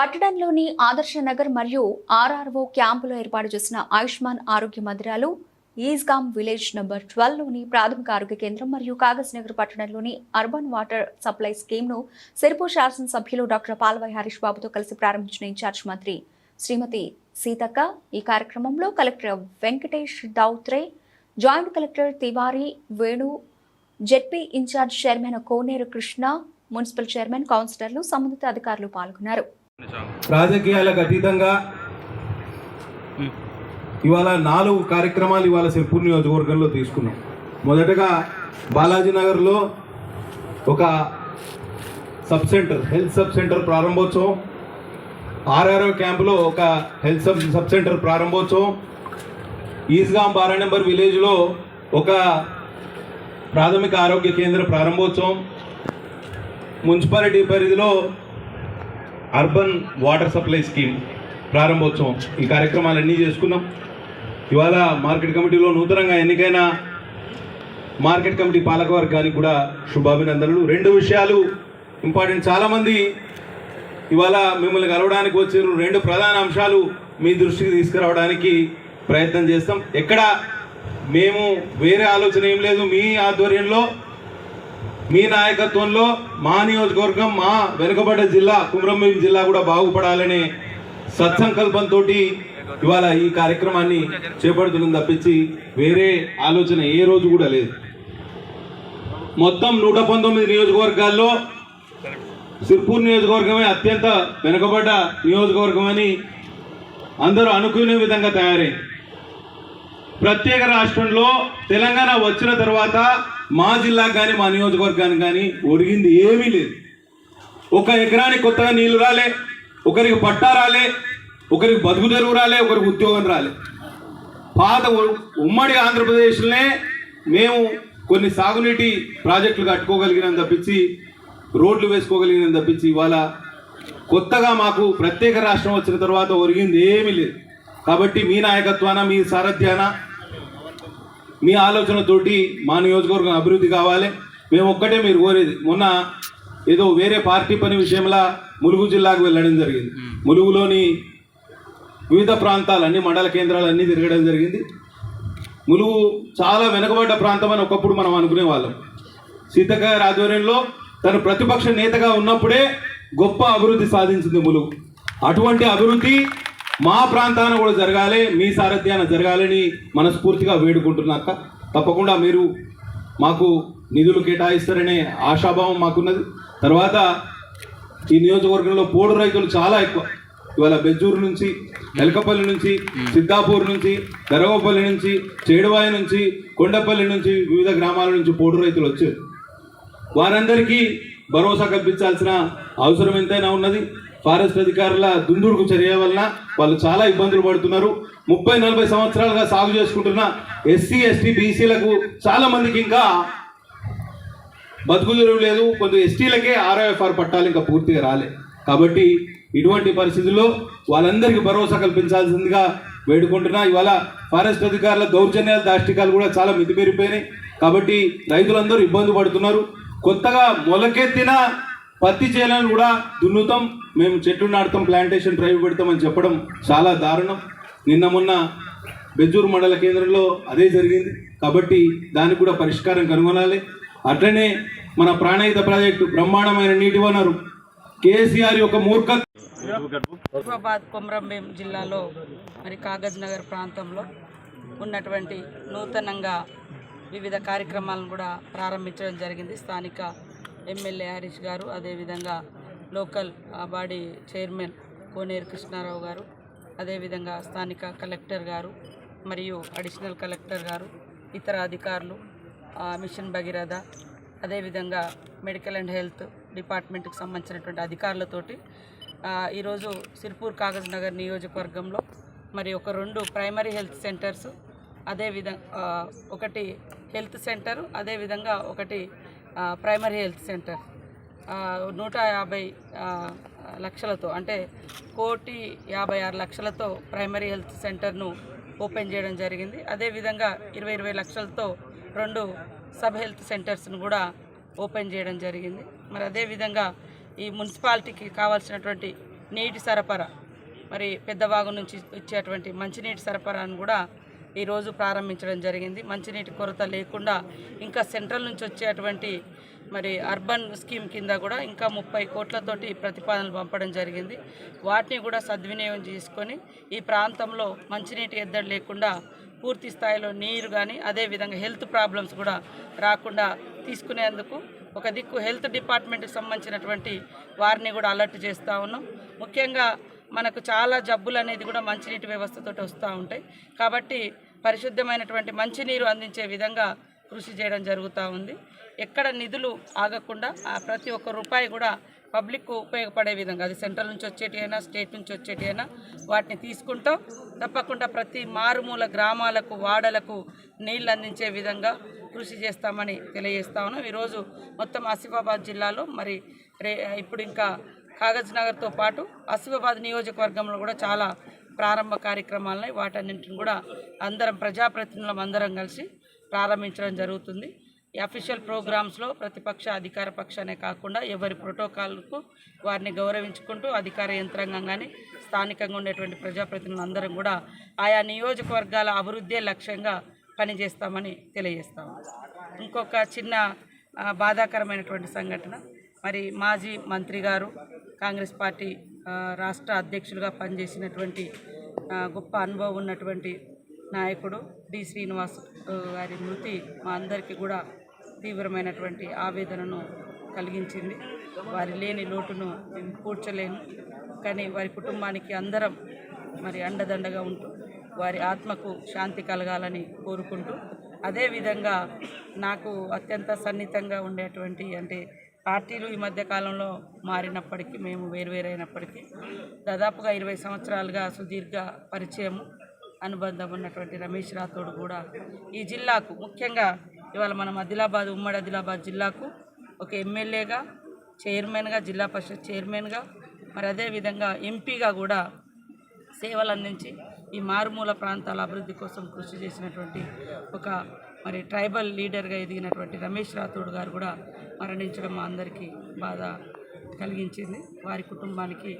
పట్టణంలోని ఆదర్శ నగర్ మరియు ఆర్ఆర్ఓ క్యాంపులో ఏర్పాటు చేసిన ఆయుష్మాన్ ఆరోగ్య మందిరాలు ఈజ్గామ్ విలేజ్ నంబర్ ట్వెల్వ్లోని ప్రాథమిక ఆరోగ్య కేంద్రం మరియు కాగజ్ నగర్ పట్టణంలోని అర్బన్ వాటర్ సప్లై స్కీమ్ను సిరిపూర్ శాసనసభ్యులు డాక్టర్ పాల్వాయి హరీష్ బాబుతో కలిసి ప్రారంభించిన ఇన్ఛార్జ్ మంత్రి శ్రీమతి సీతక్క. ఈ కార్యక్రమంలో collector Venkatesh Dhotre joint collector Tiwari Venu ZP in charge chairman Koneru Krishna municipal chairman కౌన్సిలర్లు సంబంధిత అధికారులు పాల్గొన్నారు. రాజకీయాలకు అతీతంగా ఇవాళ నాలుగు కార్యక్రమాలు ఇవాళ సిర్పూర్ నియోజకవర్గంలో తీసుకున్నాం. మొదటగా బాలాజీ నగర్లో ఒక sub centre health sub centre ప్రారంభోత్సవం. ఆర్ఆర్ఓ క్యాంపులో ఒక హెల్త్ సబ్ సబ్ సెంటర్ ప్రారంభోత్సవం. ఈస్గాం బారా నెంబర్ విలేజ్లో ఒక ప్రాథమిక ఆరోగ్య కేంద్ర ప్రారంభోత్సవం. మున్సిపాలిటీ పరిధిలో అర్బన్ వాటర్ సప్లై స్కీమ్ ప్రారంభోత్సవం. ఈ కార్యక్రమాలన్నీ చేసుకున్నాం. ఇవాళ మార్కెట్ కమిటీలో నూతనంగా ఎన్నికైన మార్కెట్ కమిటీ పాలకవర్గానికి కూడా శుభాభినందనలు. రెండు విషయాలు ఇంపార్టెంట్. చాలామంది ఇవాళ మిమ్మల్ని కలవడానికి వచ్చారు. రెండు ప్రధాన అంశాలు మీ దృష్టికి తీసుకురావడానికి ప్రయత్నం చేస్తాం. ఎక్కడ మేము వేరే ఆలోచన ఏం లేదు. మీ ఆధ్వర్యంలో మీ నాయకత్వంలో మా నియోజకవర్గం మా వెనుకబడ్డ జిల్లా కుమ్రంభీం జిల్లా కూడా బాగుపడాలనే సత్సంకల్పంతో ఇవాళ ఈ కార్యక్రమాన్ని చేపడుతున్నాం తప్పించి వేరే ఆలోచన ఏ రోజు కూడా లేదు. మొత్తం నూట పంతొమ్మిది నియోజకవర్గాల్లో సిర్పూర్ నియోజకవర్గమే అత్యంత వెనుకబడ్డ నియోజకవర్గం అని అందరూ అనుకునే విధంగా తయారైంది. ప్రత్యేక రాష్ట్రంలో తెలంగాణ వచ్చిన తర్వాత మా జిల్లాకు కానీ మా నియోజకవర్గానికి కానీ ఒరిగింది ఏమీ లేదు. ఒక ఎకరానికి కొత్తగా నీళ్ళు రాలే ఒకరికి పట్టా రాలే ఒకరికి బతుకు తెరువు రాలే ఒకరికి ఉద్యోగం రాలే. పాత ఉమ్మడి ఆంధ్రప్రదేశ్లోనే మేము కొన్ని సాగునీటి ప్రాజెక్టులు కట్టుకోగలిగినాం తప్పించి రోడ్లు వేసుకోగలిగినాం తప్పించి ఇవాళ కొత్తగా మాకు ప్రత్యేక రాష్ట్రం వచ్చిన తర్వాత ఒరిగింది ఏమీ లేదు. కాబట్టి మీ నాయకత్వాన మీ సారథ్యాన మీ ఆలోచనతోటి మా నియోజకవర్గం అభివృద్ధి కావాలి. మేము ఒక్కటే మీరు కోరేది. మొన్న ఏదో వేరే పార్టీ పని విషయంలో ములుగు జిల్లాకు వెళ్ళడం జరిగింది. ములుగులోని వివిధ ప్రాంతాలు అన్ని మండల కేంద్రాలు అన్నీ తిరగడం జరిగింది. ములుగు చాలా వెనుకబడ్డ ప్రాంతం అని ఒకప్పుడు మనం అనుకునే వాళ్ళం. సీతక్క ఆధ్వర్యంలో తను ప్రతిపక్ష నేతగా ఉన్నప్పుడే గొప్ప అభివృద్ధి సాధించింది ములుగు. అటువంటి అభివృద్ధి మా ప్రాంతాన కూడా జరగాలి మీ సారథ్యాన జరగాలని మనస్ఫూర్తిగా వేడుకుంటున్నాక తప్పకుండా మీరు మాకు నిధులు కేటాయిస్తారనే ఆశాభావం మాకున్నది. తర్వాత ఈ నియోజకవర్గంలో పోడు రైతులు చాలా ఎక్కువ. ఇవాళ బెజ్జూరు నుంచి ఎలకపల్లి నుంచి సిద్ధాపూర్ నుంచి గరవపల్లి నుంచి చేడువాయి నుంచి కొండపల్లి నుంచి వివిధ గ్రామాల నుంచి పోడు రైతులు వచ్చారు. వారందరికీ భరోసా కల్పించాల్సిన అవసరం ఎంతైనా ఉన్నది. ఫారెస్ట్ అధికారుల దుందుడుకు చర్య వలన వాళ్ళు చాలా ఇబ్బందులు పడుతున్నారు. ముప్పై నలభై సంవత్సరాలుగా సాగు చేసుకుంటున్న ఎస్సీ ఎస్టీ బీసీలకు చాలా మందికి ఇంకా బతుకు లేదు. కొంత ఎస్టీలకే ఆర్ఐఎఫ్ఆర్ పట్టాలు ఇంకా పూర్తిగా రాలే. కాబట్టి ఇటువంటి పరిస్థితుల్లో వాళ్ళందరికీ భరోసా కల్పించాల్సిందిగా వేడుకుంటున్నా. ఇవాళ ఫారెస్ట్ అధికారుల దౌర్జన్యాల దాష్టికాలు కూడా చాలా మితిమీరిపోయినాయి. కాబట్టి రైతులందరూ ఇబ్బంది పడుతున్నారు. కొత్తగా మొలకెత్తిన పత్తి చేలను కూడా దున్నుతాం. మేము చెట్లు నాటుతాం ప్లాంటేషన్ డ్రైవ్ పెడతామని చెప్పడం చాలా దారుణం. నిన్న మొన్న బెజ్జూరు మండల కేంద్రంలో అదే జరిగింది. కాబట్టి దానికి కూడా పరిష్కారం కనుగొనాలి. అట్లనే మన ప్రాణహిత ప్రాజెక్టు బ్రహ్మాండమైన నీటి వనరు. కేసీఆర్ యొక్క మూర్ఖ హైదరాబాద్ కొమరంభీం జిల్లాలో మరి కాగజ్ నగర్ ప్రాంతంలో ఉన్నటువంటి నూతనంగా వివిధ కార్యక్రమాలను కూడా ప్రారంభించడం జరిగింది. స్థానిక ఎమ్మెల్యే హరీష్ గారు అదేవిధంగా local body chairman Koneru Krishna Rao గారు అదేవిధంగా స్థానిక కలెక్టర్ గారు మరియు అడిషనల్ కలెక్టర్ గారు ఇతర అధికారులు మిషన్ భగీరథ అదేవిధంగా మెడికల్ అండ్ హెల్త్ డిపార్ట్మెంట్కి సంబంధించినటువంటి అధికారులతోటి ఈరోజు సిర్పూర్ కాగజ్ నగర్ నియోజకవర్గంలో మరి ఒక రెండు ప్రైమరీ హెల్త్ సెంటర్స్ అదేవిధంగా ఒకటి హెల్త్ సెంటర్ అదేవిధంగా ఒకటి ప్రైమరీ హెల్త్ సెంటర్ నూట యాభై లక్షలతో అంటే కోటి యాభై ఆరు లక్షలతో ప్రైమరీ హెల్త్ సెంటర్ను ఓపెన్ చేయడం జరిగింది. అదేవిధంగా ఇరవై ఇరవై లక్షలతో రెండు సబ్ హెల్త్ సెంటర్స్ను కూడా ఓపెన్ చేయడం జరిగింది. మరి అదేవిధంగా ఈ మున్సిపాలిటీకి కావాల్సినటువంటి నీటి సరఫరా మరి పెద్దవాగు నుంచి ఇచ్చేటువంటి మంచినీటి సరఫరాను కూడా ఈరోజు ప్రారంభించడం జరిగింది. మంచినీటి కొరత లేకుండా ఇంకా సెంట్రల్ నుంచి వచ్చేటువంటి మరి అర్బన్ స్కీమ్ కింద కూడా ఇంకా ముప్పై కోట్లతోటి ప్రతిపాదనలు పంపడం జరిగింది. వాటిని కూడా సద్వినియోగం చేసుకొని ఈ ప్రాంతంలో మంచినీటి ఎద్దడి లేకుండా పూర్తి స్థాయిలో నీరు కానీ అదేవిధంగా హెల్త్ ప్రాబ్లమ్స్ కూడా రాకుండా తీసుకునేందుకు ఒక దిక్కు హెల్త్ డిపార్ట్మెంట్కి సంబంధించినటువంటి వారిని కూడా అలర్ట్ చేస్తూ ఉన్నాం. ముఖ్యంగా మనకు చాలా జబ్బులు అనేది కూడా మంచినీటి వ్యవస్థతో వస్తూ ఉంటాయి. కాబట్టి పరిశుద్ధమైనటువంటి మంచినీరు అందించే విధంగా కృషి చేయడం జరుగుతూ ఉంది. ఎక్కడ నిధులు ఆగకుండా ఆ ప్రతి ఒక్క రూపాయి కూడా పబ్లిక్కు ఉపయోగపడే విధంగా అది సెంట్రల్ నుంచి వచ్చేటి అయినా స్టేట్ నుంచి వచ్చేటి అయినా వాటిని తీసుకుంటాం తప్పకుండా ప్రతి మారుమూల గ్రామాలకు వాడలకు నీళ్ళు అందించే విధంగా కృషి చేస్తామని తెలియజేస్తా ఉన్నాం. ఈరోజు మొత్తం ఆసిఫాబాద్ జిల్లాలో మరి రే ఇప్పుడు ఇంకా కాగజ్ నగర్తో పాటు ఆసిఫాబాద్ నియోజకవర్గంలో కూడా చాలా ప్రారంభ కార్యక్రమాలని వాటన్నింటిని కూడా అందరం ప్రజాప్రతినిధులం అందరం కలిసి ప్రారంభించడం జరుగుతుంది. ఈ అఫీషియల్ ప్రోగ్రామ్స్లో ప్రతిపక్ష అధికార పక్షానే కాకుండా ఎవరి ప్రోటోకాల్కు వారిని గౌరవించుకుంటూ అధికార యంత్రాంగం కానీ స్థానికంగా ఉండేటువంటి ప్రజాప్రతినిధులు అందరం కూడా ఆయా నియోజకవర్గాల అభివృద్ధే లక్ష్యంగా పనిచేస్తామని తెలియజేస్తాము ఇంకొక చిన్న బాధాకరమైనటువంటి సంఘటన. మరి మాజీ మంత్రి గారు కాంగ్రెస్ పార్టీ రాష్ట్ర అధ్యక్షులుగా పనిచేసినటువంటి గొప్ప అనుభవం ఉన్నటువంటి నాయకుడు డి. శ్రీనివాస్ గారి మృతి మా అందరికీ కూడా తీవ్రమైనటువంటి ఆవేదనను కలిగించింది. వారి లేని లోటును మేము పూడ్చలేను కానీ వారి కుటుంబానికి అందరం మరి అండదండగా ఉంటూ వారి ఆత్మకు శాంతి కలగాలని కోరుకుంటూ అదేవిధంగా నాకు అత్యంత సన్నిహితంగా ఉండేటువంటి అంటే పార్టీలు ఈ మధ్య కాలంలో మారినప్పటికీ మేము వేరువేరైనప్పటికీ దాదాపుగా ఇరవై సంవత్సరాలుగా సుదీర్ఘ పరిచయము అనుబంధం ఉన్నటువంటి రమేష్ రాథోడ్ కూడా ఈ జిల్లాకు ముఖ్యంగా ఇవాళ మనం ఆదిలాబాద్ ఉమ్మడి ఆదిలాబాద్ జిల్లాకు ఒక ఎమ్మెల్యేగా చైర్మన్గా జిల్లా పరిషత్ చైర్మన్గా మరి అదేవిధంగా ఎంపీగా కూడా సేవలు అందించి ఈ మారుమూల ప్రాంతాల అభివృద్ధి కోసం కృషి చేసినటువంటి ఒక మరి ట్రైబల్ లీడర్గా ఎదిగినటువంటి రమేష్ రాథోడ్ గారు కూడా మరణించడం మా అందరికీ బాధ కలిగించింది. వారి కుటుంబానికి